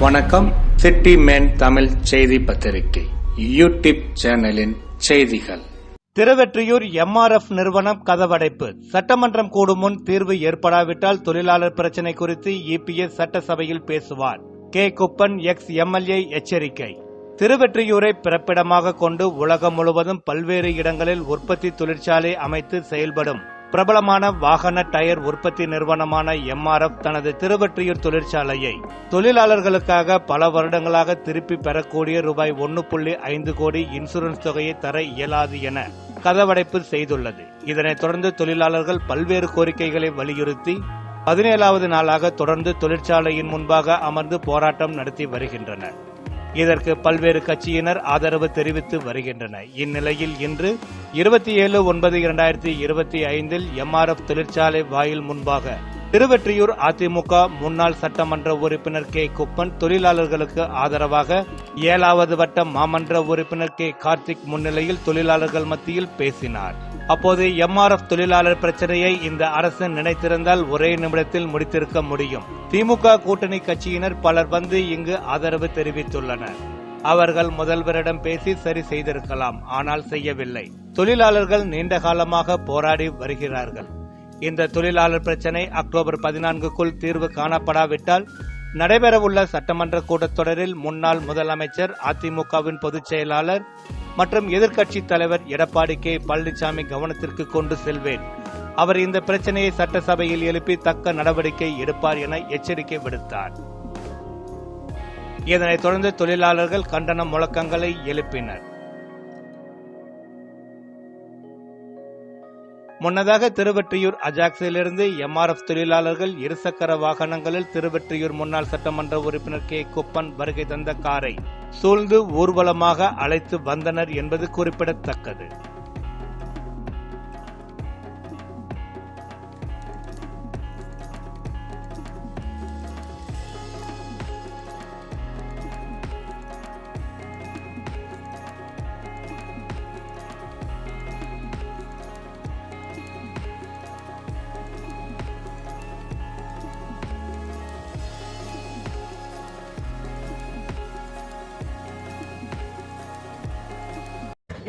வணக்கம். City man Tamil செய்தி பத்திரிகை யூடியூப் சேனலின் செய்திகள். திருவெற்றியூர் எம்ஆர்எஃப் நிறுவனம் கதவடைப்பு. சட்டமன்றம் கூடும் முன் தீர்வு ஏற்படாவிட்டால் தொழிலாளர் பிரச்சினை குறித்து இபிஎஸ் சட்டசபையில் பேசுவார். கே. குப்பன் எக்ஸ் எம்எல்ஏ எச்சரிக்கை. திருவெற்றியூரை பிறப்பிடமாக கொண்டு உலகம் முழுவதும் பல்வேறு இடங்களில் உற்பத்தி தொழிற்சாலை அமைத்து செயல்படும். பிரபலமான வாகன டயர் உற்பத்தி நிறுவனமான எம்ஆர்எஃப் தனது திருவற்றியூர் தொழிற்சாலையை தொழிலாளர்களுக்காக பல வருடங்களாக திருப்பி பெறக்கூடிய ரூபாய் ஒன்று புள்ளி ஐந்து கோடி இன்சூரன்ஸ் தொகையை தர இயலாது என கதவடைப்பு செய்துள்ளது. இதனைத் தொடர்ந்து தொழிலாளர்கள் பல்வேறு கோரிக்கைகளை வலியுறுத்தி பதினேழாவது நாளாக தொடர்ந்து தொழிற்சாலையின் முன்பாக அமர்ந்து போராட்டம் நடத்தி வருகின்றனர். இதற்கு பல்வேறு கட்சியினர் ஆதரவு தெரிவித்து வருகின்றனர். இந்நிலையில் இன்று இருபத்தி ஏழு ஒன்பது இரண்டாயிரத்தி இருபத்தி ஐந்தில் எம்ஆர்எஃப் தொழிற்சாலை வாயில் முன்பாக திருவெற்றியூர் அதிமுக முன்னாள் சட்டமன்ற உறுப்பினர் கே. குப்பன் தொழிலாளர்களுக்கு ஆதரவாக ஏழாவது வட்ட மாமன்ற உறுப்பினர் கே. கார்த்திக் முன்னிலையில் தொழிலாளர்கள் மத்தியில் பேசினார். அப்போது எம்ஆர்எஃப் தொழிலாளர் பிரச்சனையை இந்த அரசு நினைத்திருந்தால் ஒரே நிமிடத்தில் முடித்திருக்க முடியும். திமுக கூட்டணி கட்சியினர் பலர் வந்து இங்கு ஆதரவு தெரிவித்துள்ளனர். அவர்கள் முதல்வரிடம் பேசி சரி செய்திருக்கலாம் ஆனால் செய்யவில்லை. தொழிலாளர்கள் நீண்ட காலமாக போராடி வருகிறார்கள். இந்த தொழிலாளர் பிரச்சினை அக்டோபர் பதினான்குக்குள் தீர்வு காணப்படாவிட்டால் நடைபெறவுள்ள சட்டமன்ற கூட்டத்தொடரில் முன்னாள் முதலமைச்சர் அதிமுகவின் பொதுச் செயலாளர் மற்றும் எதிர்க்கட்சித் தலைவர் எடப்பாடி கே. பழனிசாமி கவனத்திற்கு கொண்டு செல்வேன். அவர் இந்த பிரச்சனையை சட்டசபையில் எழுப்பி தக்க நடவடிக்கை எடுப்பார் என எச்சரிக்கை விடுத்தார். இதனைத் தொடர்ந்து தொழிலாளர்கள் கண்டன முழக்கங்களை எழுப்பினர். முன்னதாக திருவெற்றியூர் அஜாக்ஸிலிருந்து எம்ஆர்எஃப் தொழிலாளர்கள் இருசக்கர வாகனங்களில் திருவெற்றியூர் முன்னாள் சட்டமன்ற உறுப்பினர் கே. குப்பன் வருகை தந்த காரை சூழ்ந்து ஊர்வலமாக அழைத்து வந்தனர் என்பது குறிப்பிடத்தக்கது.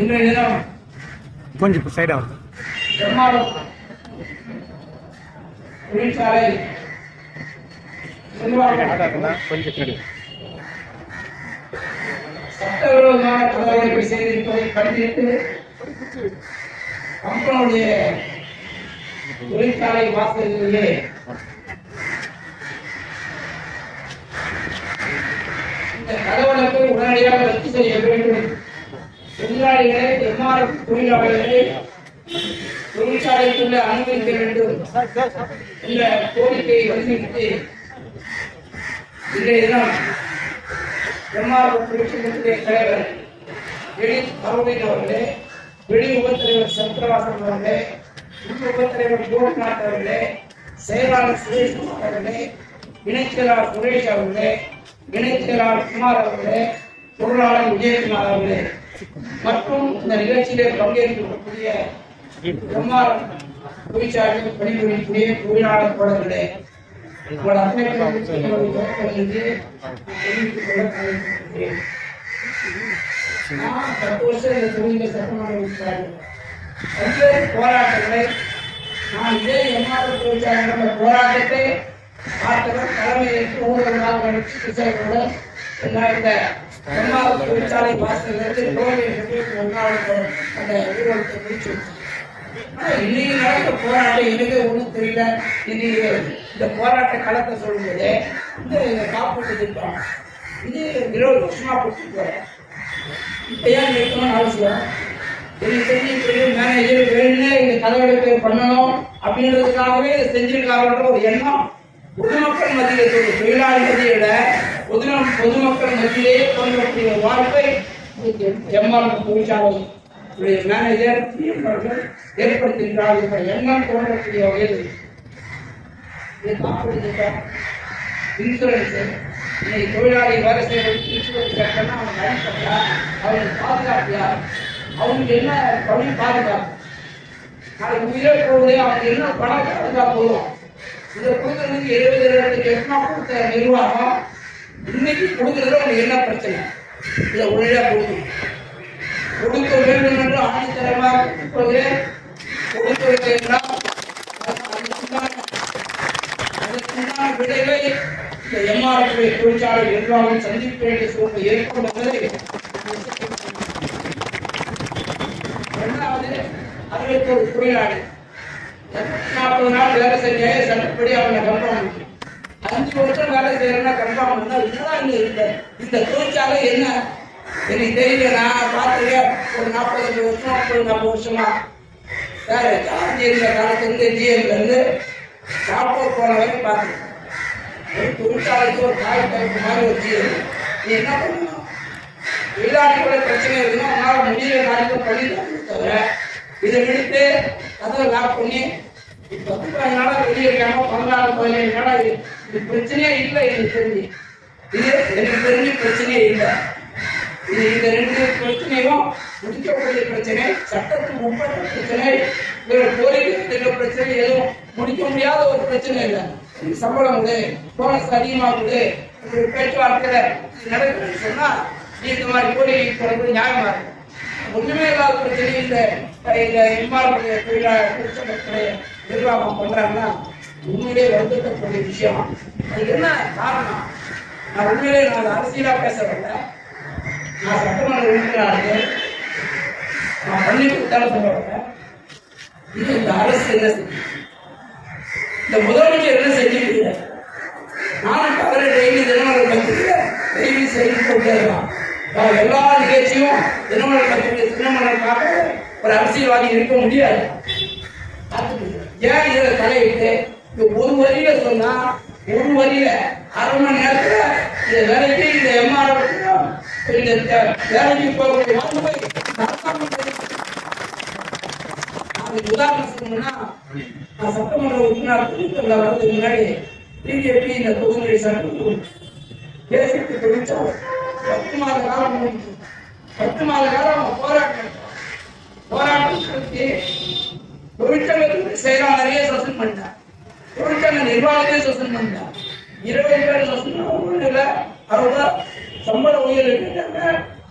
இன்றைய தினம் கொஞ்சம் சைடா வந்து எம்ஆர்எஃப் தொழிற்சாலை சட்டவிரோதமான கதவடைப்பை செய்திருப்பதை கண்டித்து கம்பெனியுடைய தொழிற்சாலை வாசலிலே இந்த கதவடைப்பை உடனடியாக ரத்து செய்ய வேண்டும். தொழிலாளிகளை எம்ஆர்எஃப் தொழிலாளர்களை தொழிற்சாலைக்குள்ள அனுமதிக்க வேண்டும் என்ற கோரிக்கையை வலியுறுத்தி இன்றைய தினம் எம்ஆர்எஃப் தொழிற்சங்கத்துடைய தலைவர் எழில் அருவின் அவர்களே வெளி உபத்தலைவர் சந்திரவாசன் அவர்களே உள் உபத்தலைவர் கோபிநாத் அவர்களே செயலாளர் சுரேஷ்குமார் அவர்களே இணைச் செயலாளர் சுரேஷ் அவர்களே இணைச் செயலாளர் குமார் அவர்களே பொருளாளர் விஜயகுமார் அவர்களே. மற்றும் இந்த நிகழ்ச்சியிலே பங்கேற்கக்கூடிய எம்ஆர் தொழிற்சாலையில் பணிபுரியக்கூடிய தொழிலாளர் தோழர்களே உங்கள் அத்தனை நான் பத்து வருஷம் இந்த தொழிலில் சட்டமன்ற பல்வேறு போராட்டங்களை நான் இதே எம்ஆர் தொழிற்சாலை போராட்டத்தை பார்த்தவர் தலைமையேற்று ஊழலாக நடத்தி இந்த எம்ஆர் தொழிற்சாலை வாசலிலிருந்து ஒன்றாவது அந்த ஊழலத்தை முடிச்சு இன்னைக்கு நடந்த போராட்டம் எனக்கு ஒன்றும் தெரியல. இன்னைக்கு இந்த போராட்ட களத்தை சொல்லும்போது இந்த காப்பீட்டு திட்டம் இது இருபது வருஷமா கொடுத்துட்டு ஏன் நிறுத்தணும்னு அவசியம்? எனக்கு தெரிஞ்சு மேனேஜர் வேணும்னே இந்த கதவெடுப்பு பண்ணணும் அப்படின்றதுக்காகவே இதை செஞ்சிருக்காங்கன்ற ஒரு எண்ணம். பொதுமக்கள் மத்தியிலே தொழிலாளிகளை விட பொது பொதுமக்கள் மத்தியிலேயே பொதுமக்களுடைய ஒரு வாய்ப்பை எம்ஆர் தொழிற்சாலை மேனேஜர் பிஎம் அவர்கள் ஏற்படுத்தியிருக்கிறார் என்ற எண்ணம் தோன்றக்கூடிய வகையில் இது காப்பீடு இன்சூரன்ஸ் இன்னைக்கு தொழிலாளி வேலை செய்வதற்கு இன்சூரன்ஸ் கட்டணம் அவங்க அடிப்பட்டா அவங்களுக்கு பாதுகாப்பு அவங்களுக்கு என்ன பணி பாதுகாப்பு? நாளைக்கு உயிரை போகுது அவங்களுக்கு என்ன பணம் பாதுகாப்பு போதும்? இதை கொடுக்கறதுக்கு எழுபது லட்சம் எட்நா கொடுத்த நிர்வாகம் இன்னைக்கு கொடுக்கறதுல உங்களுக்கு என்ன பிரச்சனை இதை ஒழுங்கா கொடுக்கணும். கொடுக்க வேண்டும் என்று ஆணித்தரமாக கொடுப்பது கொடுக்கவில்லை என்றால் அதற்குண்டான விளைவை இந்த எம்ஆர்எஃப் தொழிற்சாலை நிர்வாகம் சந்திக்க வேண்டிய சூழ்நிலை ஏற்படும் என்பதை இரண்டாவது அதற்கு ஒரு தொழிலாளி நாற்பது நாள் வேலை செஞ்சே சட்டப்படி அவனை கன்ஃபார்ம் அஞ்சு வருஷம் வேலை செய்யறேன்னா கன்ஃபார்ம் பண்ணா இதுதான் இந்த இந்த தொழிற்சாலை என்ன? எனக்கு தெரியல நான் பார்த்துருக்கேன். ஒரு நாற்பத்தஞ்சு வருஷம் முப்பது நாற்பது வருஷமா. வேற ஜார்ஜி இருந்த காலத்துலேருந்து ஜிஎம்லேருந்து சாப்பாடு போன வரைக்கும் பார்த்துருக்கேன். ஒரு தொழிற்சாலைக்கு ஒரு காய் டைப் மாதிரி ஒரு ஜிஎம் நீ என்ன பண்ணணும்? தொழிலாளிகளோட பிரச்சனை இருக்குன்னா உன்னால் முடியல நாளைக்கு பண்ணி தவிர இதை விடுத்து அதை லாக் பண்ணி இப்போ பதினாலு நாளா வெளியே இருக்காம பதினாலு பதினேழு நாளா இது? இது பிரச்சனையே இல்லை எனக்கு தெரிஞ்சு. இது எனக்கு தெரிஞ்சு பிரச்சனையே இல்லை. இது இந்த ரெண்டு பிரச்சனையும் முடிக்கக்கூடிய பிரச்சனை சட்டத்துக்கு உட்பட்ட பிரச்சனை வேற கோரிக்கை பிரச்சனை எதுவும் முடிக்க முடியாத ஒரு பிரச்சனை இல்லை. சம்பளம் கொடு போனஸ் அதிகமாக கொடு ஒரு பேச்சுவார்த்தையில இது நடக்குதுன்னு சொன்னா நீ இந்த மாதிரி கோரிக்கை தொடர்பு நியாயமா இருக்கும் ஒண்ணுமே இல்லாத பிரச்சனை இந்த இந்த எம்ஆர்புடைய தொழிலாளர் தொழிற்சங்கத்துடைய நிர்வாகம் பண்றாங்கன்னா உண்மையிலே வருத்தப்படக்கூடிய விஷயம். அதுக்கு என்ன காரணம்? நான் உண்மையிலே நான் அரசியலா பேச வரல நான் சட்டமன்ற உறுப்பினராக நான் பள்ளிக்கூடத்தால சொல்ல வரல இது இந்த அரசு என்ன செஞ்சு இந்த முதலமைச்சர் என்ன செஞ்சிருக்கீங்க நானும் தவிர டெய்லி தினமலர் பத்திரிக்கை டெய்லி செய்தி போட்டே இருக்கான். எல்லா நிகழ்ச்சியும் தினமலர் பத்திரிகை தினமலர் பார்க்க ஒரு அரசியல்வாதி இருக்க முடியாது. ஏன் இதுல தலையிட்டு? இது ஒரு வரியில சொன்னா ஒரு வரியில அரை மணி நேரத்துல இந்த வேலைக்கு இந்த எம்ஆர் இந்த வேலைக்கு போகக்கூடிய வாய்ப்பை உதாரணம் சொல்லணும்னா நான் சட்டமன்ற உறுப்பினர் தொகுதியில் வர்றதுக்கு முன்னாடி பிஜேபி இந்த தொகுதி சட்டம் பேசிட்டு பத்து மாத காலம் பத்து மாத காலம் போராட்டம். போராட்டம் நடத்தி தொழிற்சங்க நிர்வாகத்தையே சஸ்பெண்ட் பண்ணிட்டார் இருபது பேர் சஸ்பெண்ட் ஒன்றும் அவங்க சம்பள உயர்வு கேட்டாங்க.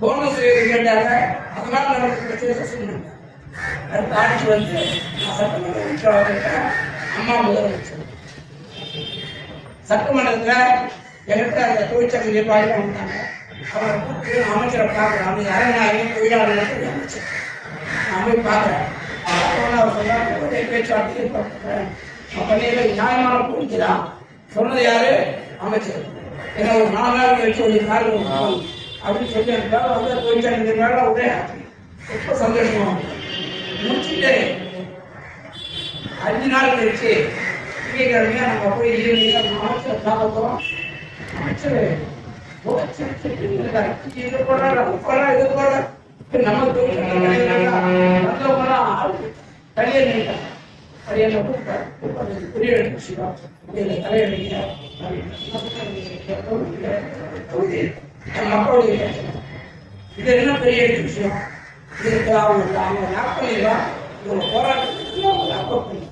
போனஸ் உயர்வு கேட்டாங்க. அதனால நமக்கு பிரச்சனை சஸ்பெண்ட் பண்ணிட்டாங்க அடுத்த ஆட்சி வந்து சட்டமன்ற உறுப்பினராக அம்மா முதலமைச்சர். சட்டமன்றத்தில் எங்கிட்ட அந்த தொழிற்சங்க நிர்வாகிகள் வந்தாங்க. அவரை கூப்பிட்டு அமைச்சரை பார்க்குறேன். அவங்க அரநாயகம் தொழிலாளர்கள் அமைச்சர். நான் போய் பார்க்குறேன். அவர் சொன்னாங்க ஒரே பேச்சுவார்த்தை பண்ணியில நியாயமான புரிஞ்சுதான் சொன்னது யாரு? அமைச்சர். ஏன்னா ஒரு நாலு நாள் கழிச்சு ஒரு நாள் வரும் அப்படின்னு சொல்லி இருந்தாலும் வந்து தொழிற்சங்க நிர்வாகம் ஒரே happy. ரொம்ப சந்தோஷமா முடிச்சுட்டு அஞ்சு நாள் கழிச்சு திங்கக்கிழமையா நாங்க போய் ஈவினிங் அமைச்சர் பார்க்க போறோம் அமைச்சர். இது போடுறாரு, அது இது. இப்ப நம்ம ஆளு தனியா நின்னுட்டாங்க. அது என்ன கூப்பிட்டாரு. கூப்பிட்டாரு, இது பெரிய விஷயம். இதுல. நம்ம மக்களுடைய. இது என்ன பெரிய விஷயம் இதுக்கு அவங்க அவங்க லாக் பண்ணிடலாம் இவங்க போராட்டத்துக்கு அவங்க பண்ணி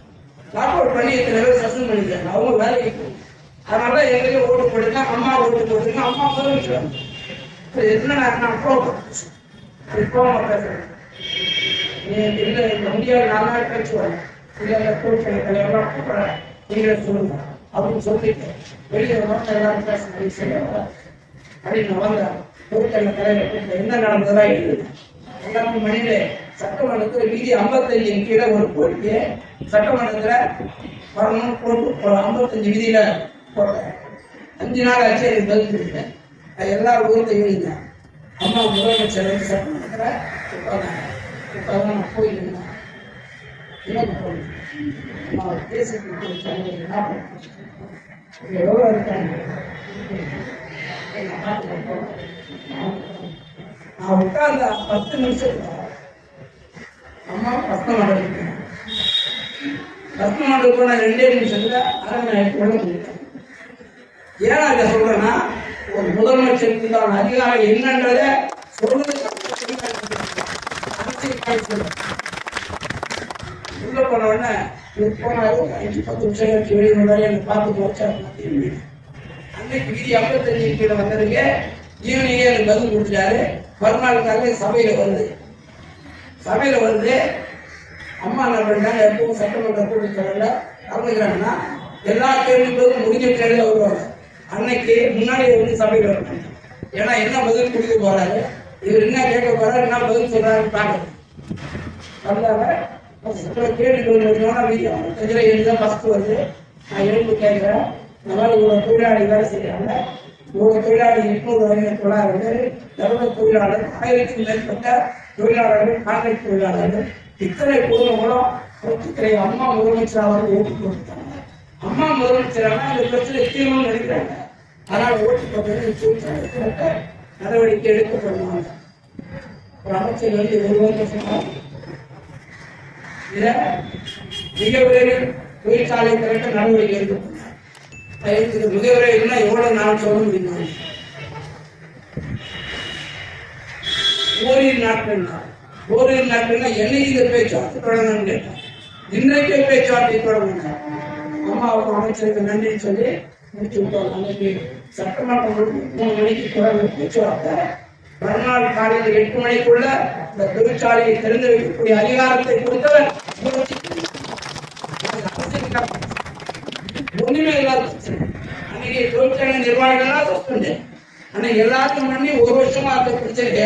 லாக் அவுட் பண்ணி இத்தனை பேர் சஸ்பெண்ட் பண்ணிருக்காங்க அவங்க வேலைக்கு. அதனால எங்களுக்கு ஓட்டு போடுங்க அம்மா ஓட்டு போடுங்க அம்மா முதலமைச்சர் என்ன நான் இப்போ பேசுறேன் இல்ல இந்த முடியாது கழிச்சு வரேன் இல்ல இல்ல தொழிற்சங்க தலைவரெல்லாம் கூப்பிடுறேன் நீங்களே சொல்லுங்க. அப்படின்னு சொல்லிட்டு வெளியே வந்து எல்லாரும் பேசுங்க அப்படின்னு வந்தேன் தொழிற்சங்க தலைவர் என்ன நடந்ததா எழுது எல்லாமே மணியில சட்டமன்றத்தில் மீதி ஐம்பத்தஞ்சின் கீழே ஒரு கோரிக்கை சட்டமன்றத்துல வரணும் போட்டு ஒரு ஐம்பத்தஞ்சு விதியில போட்டேன். அஞ்சு நாள் ஆச்சு எனக்கு பதில் கொடுத்தேன் அது எல்லா ஊர்த்தையும் எழுதினேன். அம்மா முதலமைச்சர் வந்து நான் போயிருந்தேன் என்ன போகணும் நான் பேசிட்டு கொடுத்தாங்க என்ன பண்ணணும் எவ்வளோ இருக்காங்க நான் உட்கார்ந்த பத்து நிமிஷத்துல அம்மா பஸ்தம் நடந்துட்டேன் பஸ்தம் நடந்து போன ரெண்டே நிமிஷத்துல அரங்கநாயகி ஏன் அதை சொல்றேன்னா ஒரு முதலமைச்சருக்கு தான் அதிகாரம் என்னன்றதை சொல்றது உள்ள போன உடனே இவர் போனாரு அஞ்சு பத்து நிமிஷம் கழிச்சு வெளியே வந்தாரு என்னை பார்த்துட்டு வச்சாரு நான் திரும்பிட்டேன். அன்னைக்கு விதி ஐம்பத்தஞ்சு கீழே வந்ததுங்க ஈவினிங்கே எனக்கு பதில் கொடுத்துட்டாரு. மறுநாள் காலையில் சபையில வருது. சபையில வருது. அம்மா என்ன பண்ணாங்க எப்பவும் சட்டமன்ற கூட்டத்தொடரில் கலந்துக்கிறாங்கன்னா எல்லா கேள்விகளும் முடிஞ்ச கேள்வியில் வருவாங்க. அன்னைக்கு முன்னாடி வந்து சபையில் வரணும் ஏன்னா என்ன பதில் கொடுக்க போறாரு? இவர் என்ன கேட்க போறாரு? என்ன பதில் சொல்றாருன்னு பார்க்கணும். வந்தாங்க சில கேள்விகள் வருதுன்னா வீடியோ கொஞ்சம் எழுத ஃபஸ்ட் வருது. நான் எழுந்து கேட்குறேன். இந்த மாதிரி இவ்வளோ தொழிலாளி வேலை செய்கிறாங்க இவ்வளோ தொழிலாளி எட்நூறு வரைக்கும் தொழிலாளர்கள் எவ்வளோ தொழிலாளர் ஆயிரத்துக்கும் மேற்பட்ட தொழிலாளர்கள் கான்ட்ராக்ட் தொழிலாளர்கள் இத்தனை குடும்பங்களும் புரட்சித்துறை அம்மா முதலமைச்சர் அவர்கள் ஓட்டு கொடுத்தாங்க அம்மா முதலமைச்சராக இந்த பிரச்சனை தீர்மானம் எடுக்கிறாங்க ஆனால் ஓட்டு போட்டு நடவடிக்கை எடுக்கப்படுவாங்க ஒரு அமைச்சர் வந்து ஒரு வருஷம் சொன்னார். இத மிக விரைவில் தொழிற்சாலை திரட்ட நடவடிக்கை எடுக்கும் இதுக்கு மிக விரைவில் எவ்வளவு நாள் சொல்ல முடியும் ஓரிரு நாட்கள் தான். ஓரிரு நாட்கள்னா என்னைக்கு இந்த பேச்சுவார்த்தை தொடங்கணும்னு கேட்டார். இன்றைக்கே பேச்சுவார்த்தை தொடங்குங்க அம்மா அவங்க அமைச்சருக்கு நன்றி சொல்லி முடிச்சு விட்டோம். அன்னைக்கு சட்டமன்றம் மூணு மணிக்கு தொடங்க பேச்சுவார்த்தை. மறுநாள் காலையில் எட்டு மணிக்குள்ள இந்த தொழிற்சாலையை திறந்து வைக்கக்கூடிய அதிகாரத்தை கொடுத்தவர் ஒண்ணுமே இல்லாத அன்னைக்கு தொழிற்சங்க நிர்வாகிகள்லாம் சஸ்பெண்ட் ஆனா எல்லாத்தையும் பண்ணி ஒரு வருஷமா அந்த பிரச்சனைய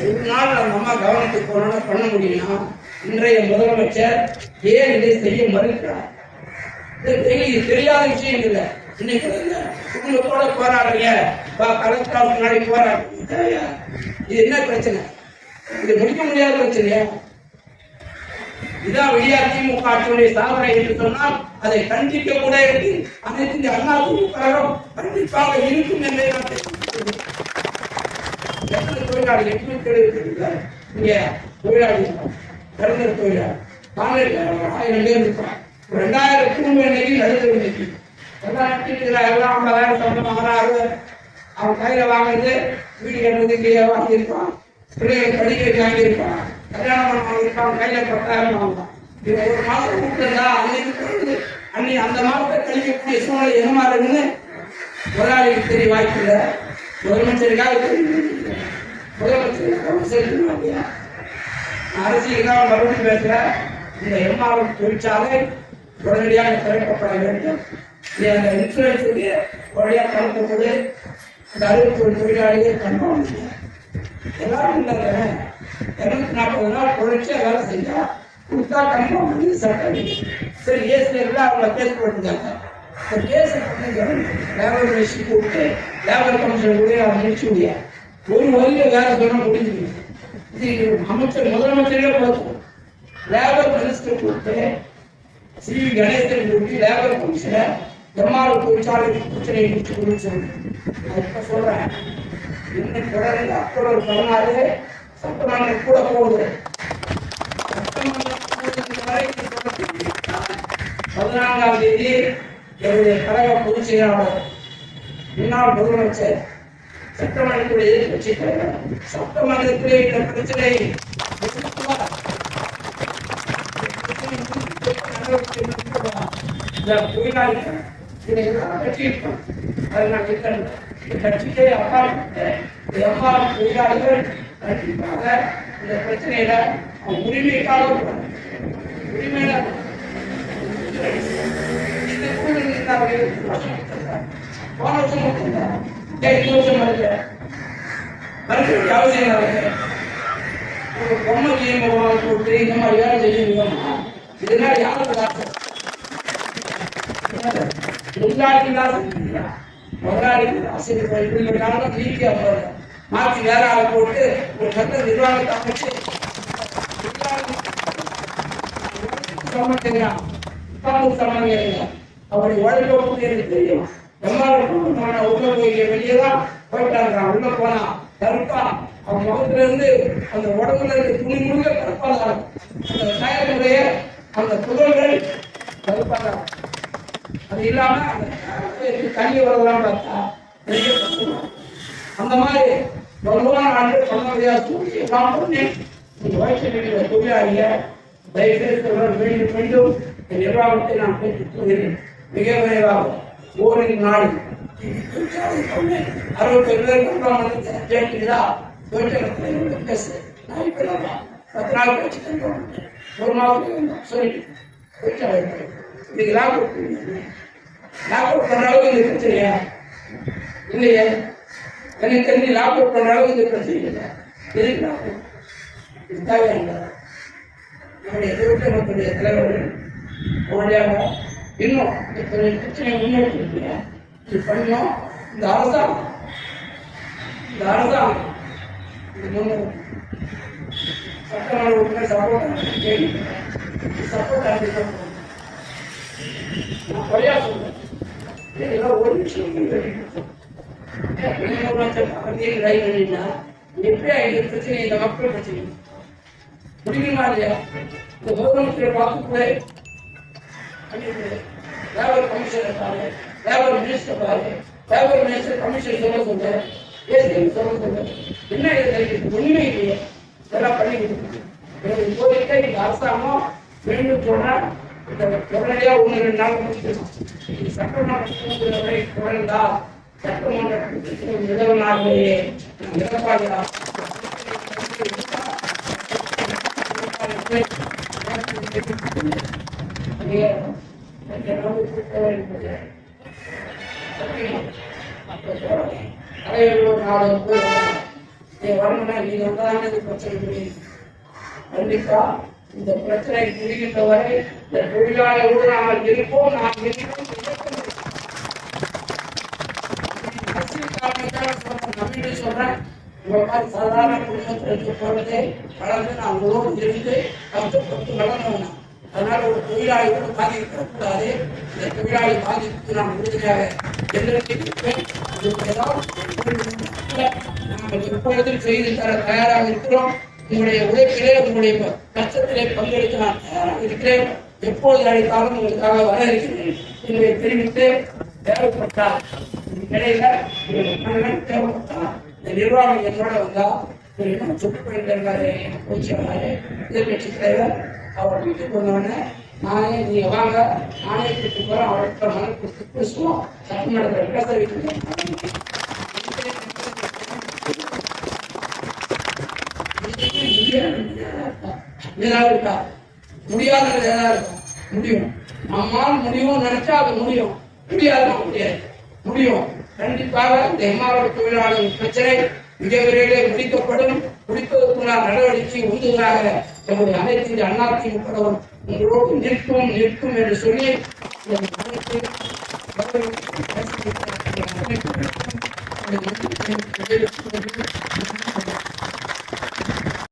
ஒரு நாள் அந்த அம்மா கவனத்துக்கு போனோம்னா பண்ண முடியும்னா இன்றைய முதலமைச்சர் ஏன் இதை செய்ய மறுக்கிறார்? இது தெரியாத விஷயம் இல்லை. இன்னைக்கு குடும்பத்தோட போராடுறீங்க. வா கலெக்டர் முன்னாடி போராடுறீங்க. இது என்ன பிரச்சனை? இது முடிக்க முடியாத பிரச்சனையா? இதான் வெளியா திமுக ஆட்சியுடைய சாதனை என்று சொன்னால் அதை கண்டிக்க கூட இருக்கு அனைத்து இந்த அண்ணா திமுக கண்டிப்பாக இருக்கும் என்பதை நான் தெரிவித்துக் எத்தனை தொழிலாளி எட்நூத்தி எழுபத்தி இங்க தொழிலாளி கலைஞர் தொழிலாளி காங்கிரஸ் ஆயிரம் பேர் இருப்பான் ரெண்டாயிரம் குடும்ப நிலையில் நடுத்தர நிலைக்கு. எல்லாம் எல்லாம் ஐம்பதாயிரம் சம்பளம் வாங்குறாரு அவன் கையில வாங்குறது வீடு கட்டுறது இங்கேயே வாங்கியிருப்பான் பிள்ளைகளை படிக்க வாங்கியிருப்பான் கல்யாணம் பண்ண வாங்கியிருப்பான் கையில பத்தாயிரம் இது ஒரு மாசம் கூப்பிட்டா அன்னைக்கு பிறகு அந்த மாதத்தை கழிக்கக்கூடிய சூழ்நிலை என்ன மாதிரி முதலாளிக்கு தெரிய வாய்ப்பு இல்லை. முதலமைச்சருக்காக தெரியும் செலுத்தணும் இல்லையா அரசியலுக்காக மறுபடியும் பேசுகிறேன் இந்த எம்ஆர்எம் தொழிற்சாலை உடனடியாக திறக்கப்பட வேண்டும். அந்த இன்சூரன்ஸ் உடனடியாக திறக்கப்படு இந்த அறுபத்தி தொழிலாளிகள் கண்பாங்க எல்லாரும் இருந்தாங்க இருநூத்தி நாற்பது நாள் தொடர்ச்சியாக வேலை செஞ்சா கொடுத்தா கன்ஃபார்ம் பண்ணி சட்டம் சரி ஏசில் அவங்க கேஸ் போட்டுருந்தாங்க இந்த கேஸ் லேபர் மினிஸ்டர் கூப்பிட்டு லேபர் கமிஷன் கூட அவன் முடிச்சு முடியாது ஒரு வழியில வேலை சொன்னா முடிஞ்சுது இது அமைச்சர் முதலமைச்சரே பார்த்தோம் லேபர் மினிஸ்டர் கூப்பிட்டு சி வி கணேசன் கூப்பிட்டு லேபர் கமிஷனை எம்ஆர் தொழிற்சாலை பிரச்சனையை முடிச்சு கொடுன்னு சொல்லி நான் இப்போ சொல்கிறேன் இன்னும் தொடர்ந்து அக்டோபர் பதினாறு சட்டமன்றம் கூட போகுது பதினான்காம் தேதி என்னுடைய கழக பொதுச் செயலாளர் முன்னாள் முதலமைச்சர் சட்டமன்றத்துடைய எதிர்கட்சி தலைவர் சட்டமன்றத்திலே இந்த பிரச்சனை இந்த தொழிலாளிகள் இதை அதை நான் கட்சியை அப்பாற்பட்ட தொழிலாளிகள் கண்டிப்பாக இந்த பிரச்சனையில அவங்க உரிமைக்காக உரிமையில இந்த சூழ்நிலை போன வருஷம் கொடுத்திருந்தாங்க. இந்த வருஷம் வருது மறுபடியும் வேண்டிய அவசியம் ஒரு பொம்மை கேம் போட்டு இந்த மாதிரி வேலை செய்யுங்க இதனால யாருக்கு லாபம் தான் முதலாளிக்கு ஆசிரியர் இப்படிங்கிறதுனால நீக்கி அவங்க மாற்றி வேற ஆளை போட்டு ஒரு சட்ட நிர்வாகத்தை அமைச்சு சமத்துகிறான் உட்கார்ந்து சமங்க அவரை உழைப்பு எனக்கு தெரியும். எல்லாரும் உள்ள போய் வெளியே தான் போயிட்டாங்க. உள்ள போனா கருப்பா அவன் முகத்துல இருந்து அந்த உடம்புல இருந்து துணி முழுக்க கருப்பா அந்த டயருடைய அந்த துகள்கள் கருப்பா அது இல்லாம அந்த தண்ணி வரலாம் பார்த்தா பெரிய அந்த மாதிரி பகவான் ஆண்டு பண்ண முடியாத சூழ்நிலை எல்லாம் தொழிலாளிய தயவுசெய்து மீண்டும் மீண்டும் இந்த நிர்வாகத்தை நான் கேட்டுக் கொள்கிறேன் மிக விரைவாக ஓரிரு நாடு அறுபத்தொரு பேர் தொழிற்சங்கத்தில் பேசு நான் பத்து நாள் கழிச்சு ஒரு சொல்லிட்டு தொழிற்சாலை இதுக்கு லாக் அவுட் லாக் அவுட் இது பிரச்சனையா இல்லையே எனக்கு தெரிஞ்சு லாக் அவுட் பண்ணுற அளவுக்கு இது பிரச்சனை இல்லை. எதுக்கு லாக் அவுட் இது தேவையில்லை. நம்முடைய தொழிற்சங்கத்துடைய தலைவர்கள் உடனடியாக இன்னும் இத்தனை பிரச்சனை முன்னெடுத்திருக்கீங்க. இது பண்ணோம். இந்த அரசாங்கம் இந்த அரசாங்கம் இது சட்டமன்ற உறுப்பினர் சப்போர்ட் கேள்வி சப்போர்ட் ஆகிட்டு நான் சொல்றேன். இதெல்லாம் ஒரு விஷயம் எப்படி இந்த பிரச்சனை இந்த மக்கள் பிரச்சனை முடியுமா இல்லையா இந்த முதலமைச்சரை பார்த்து கூட லேபர் கமிஷனர் பாரு லேபர் மினிஸ்டர் பாரு லேபர் மினிஸ்டர் கமிஷன் சொல்ல சொல்ல ஏசிஎம் சொல்ல சொல்ல என்ன இது தெரியுது உண்மை இல்லையே இதெல்லாம் பண்ணி கொடுக்குது இப்போதைக்கு இந்த அரசாங்கம் வேண்டும் சொன்னா இந்த உடனடியா ஒன்று ரெண்டு நாள் முடிச்சிடணும் இது சட்டமன்ற கூட்டுறவை தொடர்ந்தால் சட்டமன்ற முதல் நாளிலேயே எடப்பாடியா தலைவர்கள் நாலு பேர் நீ வரணும்னா நீ வந்தாங்க இந்த பிரச்சனை முடியும் கண்டிப்பா இந்த பிரச்சனை முடிகின்ற வரை இந்த தொழிலாளர்களோடு நாங்கள் இருப்போம் நாம் இருப்போம் அரசியல் காரணத்தால சொல்றேன், நம்பிக்கை சொல்றேன். உங்க மாதிரி சாதாரண குடும்பத்திற்கு போறதே வளர்ந்து நான் உங்களோடு இருந்து கஷ்டப்பட்டு வளர்ந்தவனா அதனால ஒரு தொழிலாளியோடு பாதிக்கப்படக்கூடாது. இந்த தொழிலாளி பாதிப்புக்கு நான் உறுதியாக எதிர்த்து நாங்கள் எப்பொழுதும் செய்து தர தயாராக இருக்கிறோம். உங்களுடைய உழைப்பிலே உங்களுடைய கஷ்டத்திலே பங்கெடுக்க நான் தயாராக இருக்கிறேன். எப்போது அழைத்தாலும் உங்களுக்காக வர இருக்கிறேன். என்பதை தெரிவித்து தேவைப்பட்டால் இடையில மன்னன் இந்த நிர்வாகம் என்னோட வந்தா சுற்றுப்பயணிகள் இருக்காரு பூச்சியாரு எதிர்கட்சி தலைவர் அவர் வீட்டுக்கு வந்தோடனே நானே நீங்க வாங்க நானே வீட்டுக்கு போறேன் அவர்கிட்ட மனு கொடுத்து பேசுவோம் சட்டமன்றத்தில் பேச வைக்கிறேன் ஏதாவது இருக்கா முடியாதது ஏதாவது இருக்கா முடியும் நம்மால் முடியும் நினைச்சா அது முடியும் முடியாதுன்னா முடியாது முடியும் கண்டிப்பாக இந்த எம்ஆர்ஓ தொழிலாளர்கள் பிரச்சனை மிக விரைவில் முடிக்கப்படும் முடிப்பதற்குள்ளான நடவடிக்கை உந்துதலாக நம்முடைய அனைத்து இந்த அதிமுகவும் உங்களோடு நிற்கும் நிற்கும் என்று சொல்லி அனைத்து